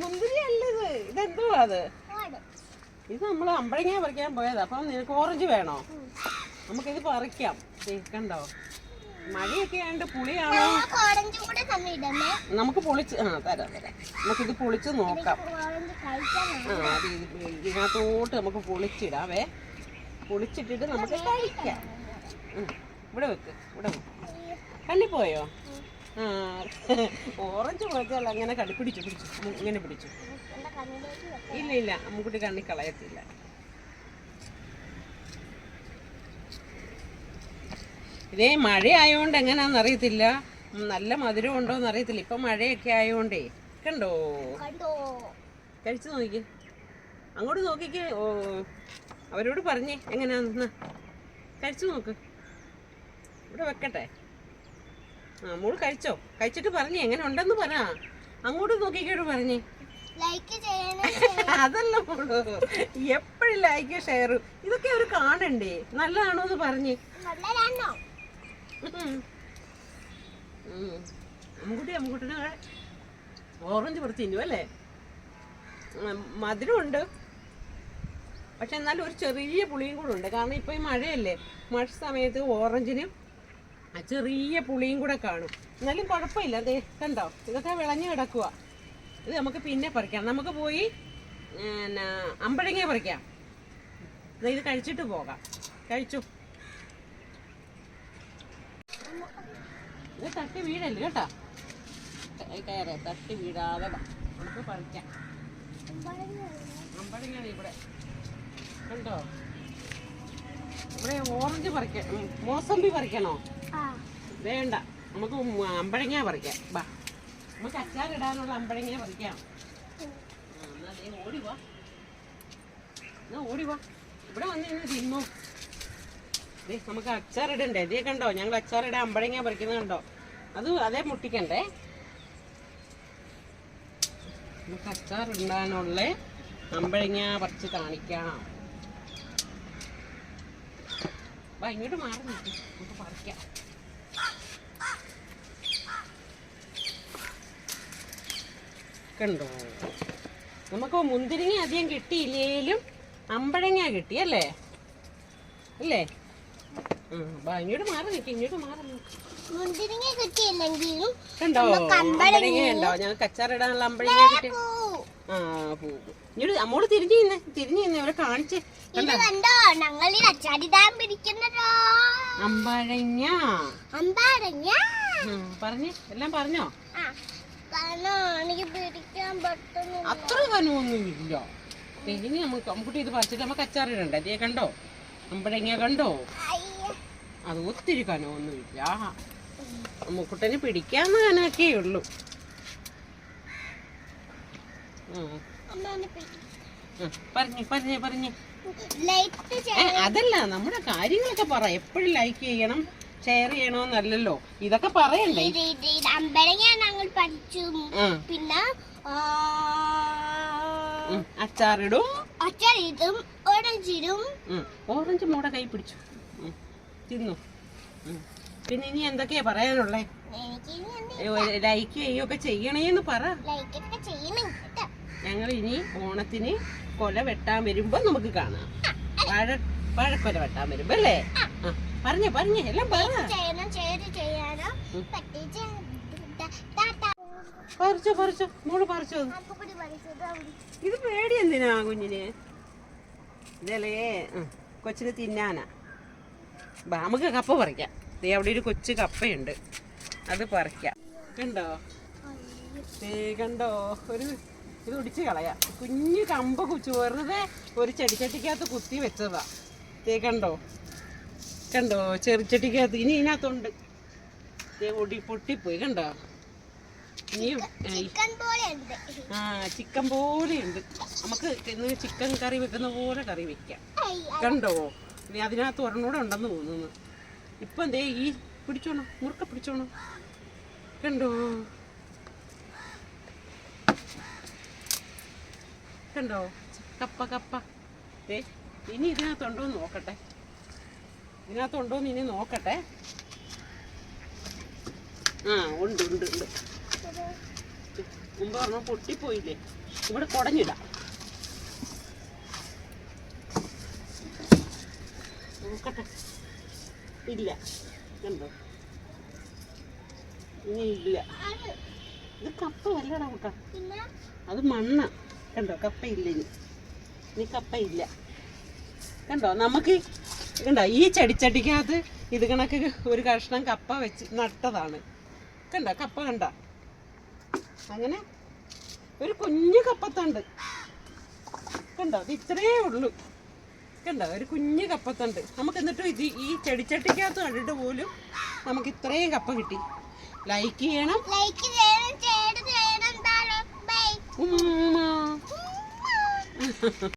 മുന്തിരി ഇതെന്തുവാ അത്? ഇത് നമ്മൾ അമ്പഴങ്ങ പറിക്കാൻ പോയതാ. അപ്പം നിനക്ക് ഓറഞ്ച് വേണോ? നമുക്കിത് പറിക്കാം. കണ്ടോ? മഴയൊക്കെ ആയതുകൊണ്ട് പുളിയാണോ? നമുക്ക് പൊളിച്ച് ആ തരാം തരാം. നമുക്കിത് പൊളിച്ച് നോക്കാം. ആ അത് ഇത് ഇതിനകത്തോട്ട് നമുക്ക് പൊളിച്ചിടാവേ. പൊളിച്ചിട്ടിട്ട് നമുക്ക് കഴിക്കാം. ഇവിടെ വെക്ക് ഇവിടെ കണ്ണിപ്പോയോ ഓറഞ്ച് കുറച്ചാൽ അങ്ങനെ കടി പിടിച്ചു പിടിച്ചു. ഇങ്ങനെ പിടിച്ചു. ഇല്ല ഇല്ല. അമ്മുക്കുട്ടി കണ്ണി കളയത്തില്ല. ഇതേ മഴ ആയതുകൊണ്ട് എങ്ങനെയാണെന്ന് അറിയത്തില്ല നല്ല മധുരം ഉണ്ടോ എന്ന് അറിയത്തില്ല. ഇപ്പം മഴയൊക്കെ ആയതുകൊണ്ടേ കണ്ടോ? കഴിച്ചു നോക്കി. അങ്ങോട്ട് നോക്കിക്കേ. ഓ അവരോട് പറഞ്ഞേ എങ്ങനെയാന്ന് കഴിച്ചു നോക്ക്. ഇവിടെ വെക്കട്ടെ. മോൾ കഴിച്ചോ? കഴിച്ചിട്ട് പറഞ്ഞേ എങ്ങനെ ഉണ്ടെന്ന് പറ. അങ്ങോട്ട് നോക്കിക്കോട്ട് പറഞ്ഞേ. അതല്ല മോൾ. എപ്പോഴും ലൈക്ക് ഷെയർ ഇതൊക്കെ അവർ കാണണ്ടേ? നല്ലതാണോ എന്ന് പറഞ്ഞേ. അമ്മുക്കുട്ടി അമ്മുക്കുട്ടിനെ ഓറഞ്ച് തിന്നു അല്ലേ? മധുരമുണ്ട്. പക്ഷെ എന്നാലും ഒരു ചെറിയ പുളിയും കൂടെ ഉണ്ട്. കാരണം ഇപ്പൊ ഈ മഴയല്ലേ? മഴ സമയത്ത് ഓറഞ്ചിന് ചെറിയ പുളിയും കൂടെ കാണും. എന്നാലും കുഴപ്പമില്ല. അതെ കണ്ടോ? ഇതൊക്കെ വിളഞ്ഞു കിടക്കുക ഇത് നമുക്ക് പിന്നെ പറിക്കാം. നമുക്ക് പോയി പിന്നെ അമ്പഴങ്ങ പറിക്കാം. ഇത് കഴിച്ചിട്ട് പോകാം. കഴിച്ചു. ഇത് തട്ടി വീഴല്ലേ കേട്ടോ? കയ- കയറ് തട്ടി വീഴാതെ നമുക്ക് പറിക്കാം. അമ്പഴങ്ങാണ് ഇവിടെ. കണ്ടോ? ഇവിടെ ഓറഞ്ച് പറിക്കണം മോസമ്പി പറിക്കണോ? വേണ്ട. നമുക്ക് അമ്പഴങ്ങ പറിക്കാം. വാ. നമുക്ക് അച്ചാറിടാനുള്ള അമ്പഴങ്ങ പറിക്കാം. എന്നാ ഓടി വാ. ഓടി വാ. ഇവിടെ വന്ന് തിന്നു. ദേ നമുക്ക് അച്ചാറിടണ്ടേ ദേ കണ്ടോ? ഞങ്ങൾ അച്ചാറിടാൻ അമ്പഴങ്ങ പറിക്കുന്നത് കണ്ടോ? അത് അതേ മുട്ടിക്കണ്ടേ? നമുക്ക് അച്ചാറിടാനുള്ള അമ്പഴങ്ങ പറിച്ച് കാണിക്കാം. വാ ഇങ്ങോട്ട് മാറി നിൽക്കും നമുക്ക് പറിക്കാം. കണ്ടോ? നമുക്ക് മുന്തിരിങ്ങ അധികം കിട്ടിയില്ലേലും അമ്പഴങ്ങ കിട്ടി അല്ലേ? അല്ലേ? ആ, ഇങ്ങോട്ട് മാറി നിൽക്കും ഇങ്ങോട്ട് മാറി മുന്തിരിങ്ങ കിട്ടിയില്ലെങ്കിലും കണ്ടോ? അമ്പഴങ്ങ അമ്പഴങ്ങ ഉണ്ടോ ഞങ്ങൾക്ക് അച്ചാറിടാനുള്ള അമ്പഴങ്ങ കിട്ടി. ആ പൂ. ഇങ്ങോട്ട് അങ്ങോട്ട് തിരിഞ്ഞു നിന്നേ തിരിഞ്ഞു നിന്നേ അവരെ കാണിച്ച്. കണ്ടോ? ഞങ്ങളിൽ അച്ചാടിതാൻ പിടിക്കുന്നതോ. അമ്പഴങ്ങ. അമ്പാരങ്ങ ഉം, പറഞ്ഞേ. എല്ലാം പറഞ്ഞോ ആ കാരണം എനിക്ക് പിടിക്കാൻ പറ്റുന്നു അത്ര കനമൊന്നും ഇല്ല ഇനി നമുക്ക് അമ്മുക്കുട്ടി ഇത് പറിച്ചിട്ട് നമുക്ക് അച്ചാറിടണ്ട അതേ കണ്ടോ? അമ്പഴങ്ങ കണ്ടോ? അത് ഒത്തിരി കനമൊന്നുമില്ല. അമ്മുക്കുട്ടന് പിടിക്കാന്ന് കനമൊക്കെ ഉള്ളു. പറഞ്ഞു പറഞ്ഞു പറഞ്ഞേ. അതല്ല നമ്മുടെ കാര്യങ്ങളൊക്കെ പറ. എപ്പോഴും ലൈക്ക് ചെയ്യണം. ഷെയർ ചെയ്യണമെന്നല്ലല്ലോ ഇതൊക്കെ പറയണ്ടേ? ഞങ്ങൾ പഠിച്ചു. പിന്നെ. അച്ചാറിടും. അച്ചാറിടും ഓറഞ്ചിടും. ഓറഞ്ച് മോടെ കൈ പിടിച്ചു. തിന്നു. പിന്നെ ഇനി എന്തൊക്കെയാ പറയാനുള്ളേ? ലൈക്ക് ചെയ്യുകയൊക്കെ ചെയ്യണേന്ന് പറ. ഞങ്ങൾ ഇനി ഓണത്തിന് കൊല വെട്ടാൻ വരുമ്പോ നമുക്ക് കാണാം. വാഴ വാഴക്കൊല വെട്ടാൻ വരുമ്പോ അല്ലേ? ആ, പറഞ്ഞേ പറഞ്ഞു എല്ലാം പറിച്ചോ പറിച്ചോ. മോൾ പറിച്ചോ. ഇത് പേടി എന്തിനാ കുഞ്ഞിന്? ഇതല്ലേ? കൊച്ചിന് തിന്നാനാ. നമുക്ക് കപ്പ പറിക്കാം. ദേ അവിടെ ഒരു കൊച്ചു കപ്പയുണ്ട്. അത് പറിക്കാം. കണ്ടോ? ദേ കണ്ടോ? ഒരു ഇത് ഒടിച്ച് കളയാം. കുഞ്ഞു കമ്പ് കുച്ചു വെറുതെ ഒരു ചെടിച്ചട്ടിക്കകത്ത് കുത്തി വെച്ചതാ. ദേ കണ്ടോ? കണ്ടോ? ചെറുചട്ടിക്കകത്ത് ഇനി ഇതിനകത്തുണ്ട്. ഒടി പൊട്ടിപ്പോയി കണ്ടോ? ഇനിയും ഏ, ചിക്കൻ പോലെ ഉണ്ട് ആ ചിക്കൻ പോലെയുണ്ട്. നമുക്ക് ഇന്ന് ചിക്കൻ കറി വെക്കുന്ന പോലെ കറി വെക്കാം. കണ്ടോ? ഇനി അതിനകത്ത് ഒരെണ്ണൂടെ ഉണ്ടെന്ന് തോന്നുന്നു. ഇപ്പം എന്തേ ഈ പിടിച്ചോണോ. മുറുക്ക പിടിച്ചോണോ. കണ്ടോ? കണ്ടോ? കപ്പ കപ്പ. ഏ ഇനി ഇതിനകത്തുണ്ടോ എന്ന് നോക്കട്ടെ. ഇതിനകത്തുണ്ടോ ഇനി നോക്കട്ടെ. ആ ഉണ്ട് ഉണ്ട് ഉണ്ട്. മുമ്പ് പറഞ്ഞ പൊട്ടിപ്പോയില്ലേ? ഇവിടെ കുടഞ്ഞിടാം. നോക്കട്ടെ. ഇല്ല. കണ്ടോ? ഇനി ഇല്ല. ഇത് കപ്പ വല്ലടാ കൂട്ട. അത് മണ്ണ. കണ്ടോ? കപ്പ ഇല്ല ഇനി. ഇനി കപ്പ ഇല്ല. കണ്ടോ? നമുക്ക് കണ്ടോ ഈ ചെടിച്ചട്ടിക്കകത്ത് ഇത് കണക്ക് ഒരു കഷ്ണം കപ്പ വെച്ച് നട്ടതാണ്. കണ്ട കപ്പ കണ്ട? അങ്ങനെ ഒരു കുഞ്ഞു കപ്പത്തണ്ട്. കണ്ടോ അത് ഇത്രയേ ഉള്ളൂ. കണ്ടോ ഒരു കുഞ്ഞു കപ്പത്തണ്ട്. നമുക്ക് എന്നിട്ട് ഇത് ഈ ചെടിച്ചട്ടിക്കകത്ത് കണ്ടിട്ട് പോലും നമുക്ക് ഇത്രയും കപ്പ കിട്ടി. ലൈക്ക് ചെയ്യണം. ലൈക്ക് ചെയ്യണം ചെയ്യണം ഉമ്മ.